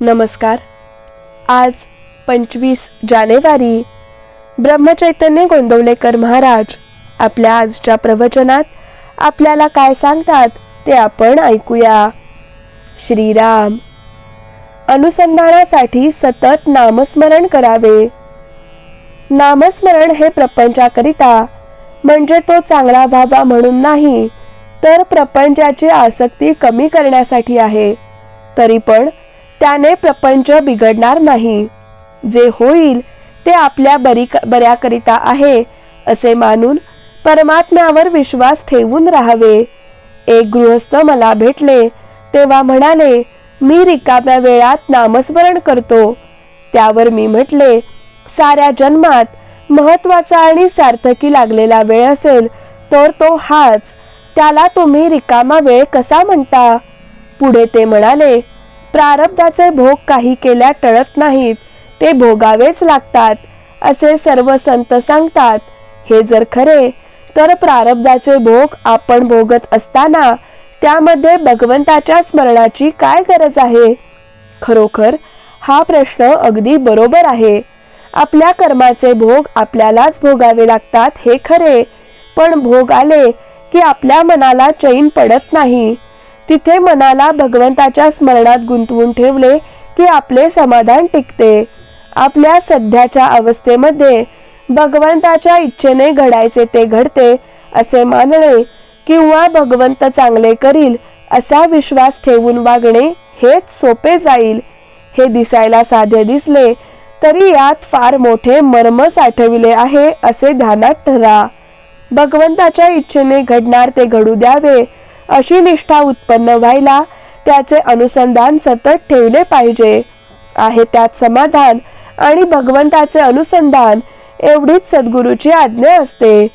नमस्कार. आज पंचवीस जानेवारी ब्रह्मचैतन्य गोंदवलेकर महाराज आपल्या आजच्या प्रवचनात आपल्याला काय सांगतात ते आपण ऐकूया. श्रीराम. अनुसंधानासाठी सतत नामस्मरण करावे. नामस्मरण हे प्रपंचाकरिता म्हणजे तो चांगला व्हावा म्हणून नाही तर प्रपंचाची आसक्ती कमी करण्यासाठी आहे. तरी पण त्याने प्रपंच बिघडणार नाही. जे होईल ते आपल्या बरी बऱ्याकरिता आहे असे मानून परमात्म्यावर विश्वास ठेवून राहावे. एक गृहस्थ मला भेटले तेव्हा म्हणाले मी रिकाम्या वेळात नामस्मरण करतो. त्यावर मी म्हटले साऱ्या जन्मात महत्त्वाचा आणि सार्थकी लागलेला वेळ असेल तर तो हाच. त्याला तुम्ही रिकामा वेळ कसा म्हणता? पुढे ते म्हणाले प्रारब्धाचे भोग काही केल्या टळत नाहीत ते भोगावेच लागतात असे सर्व संत सांगतात. हे जर खरे तर प्रारब्धाचे भोग आपण भोगत असताना त्यामध्ये भगवंताच्या स्मरणाची काय गरज आहे? खरोखर हा प्रश्न अगदी बरोबर आहे. आपल्या कर्माचे भोग आपल्यालाच भोगावे लागतात हे खरे पण भोग आले की आपल्या मनाला चैन पडत नाही. तिथे मनाला भगवंताच्या स्मरणात गुंतवून ठेवले की आपले समाधान टिकते. आपल्या सध्याच्या अवस्थेमध्ये भगवंताच्या इच्छेने घडायचे ते घडते असे मानणे किंवा भगवंत चांगले करील असा विश्वास ठेवून वागणे हेच सोपे जाईल. हे दिसायला साधे दिसले तरी यात फार मोठे मर्म साठविले आहे असे ध्यानात ठरा भगवंताच्या इच्छेने घडणार ते घडू द्यावे अशी निष्ठा उत्पन्न व्हायला त्याचे अनुसंधान सतत ठेवले पाहिजे. आहे त्यात समाधान आणि भगवंताचे अनुसंधान एवढीच सद्गुरूची आज्ञा असते.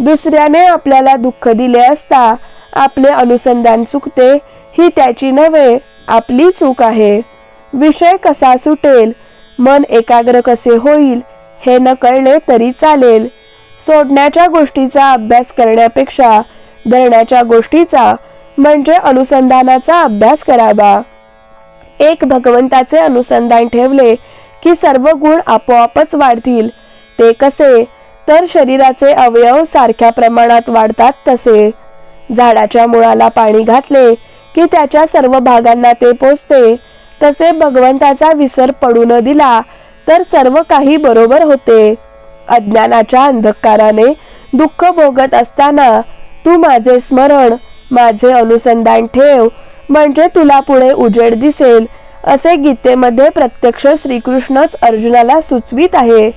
दुसऱ्याने आपल्याला दुःख दिले असता आपले अनुसंधान चुकते ही त्याची नव्हे आपली चूक आहे. विषय कसा सुटेल मन एकाग्र कसे होईल हे न कळले तरी चालेल. सोडण्याच्या गोष्टीचा अभ्यास करण्यापेक्षा धरण्याच्या गोष्टीचा म्हणजे अनुसंधानाचा अभ्यास करावा. एक भगवंताचे अनुसंधान ठेवले की सर्व गुण आपोआपच वाढतील. ते कसे? तर शरीराचे अवयव सारख्या प्रमाणात वाढतात तसे. झाडाच्या मुळाला पाणी घातले की त्याच्या सर्व भागांना ते पोचते तसे भगवंताचा विसर पडू न दिला तर सर्व काही बरोबर होते. अज्ञानाच्या अंधकाराने दुःख भोगत असताना तू माझे स्मरण माझे अनुसंधान ठेव म्हणजे तुला पुढे उजेड दिसेल असे गीतेमध्ये प्रत्यक्ष श्रीकृष्णच अर्जुनाला सुचवित आहे.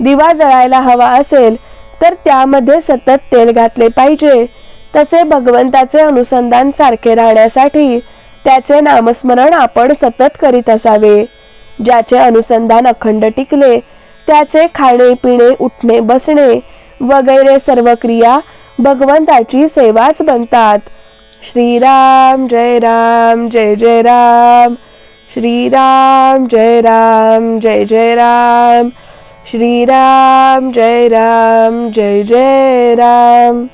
दिवा जळायला हवा असेल तर त्यामध्ये सतत तेल घातले पाहिजे. तसे भगवंताचे अनुसंधान सारखे राहण्यासाठी त्याचे नामस्मरण आपण सतत करीत असावे. ज्याचे अनुसंधान अखंड टिकले त्याचे खाणे पिणे उठणे बसणे वगैरे सर्व क्रिया भगवंताची सेवाच बनतात. श्रीराम जय राम जय जय राम. श्रीराम जय राम जय जय राम. श्रीराम जय राम जय जय राम.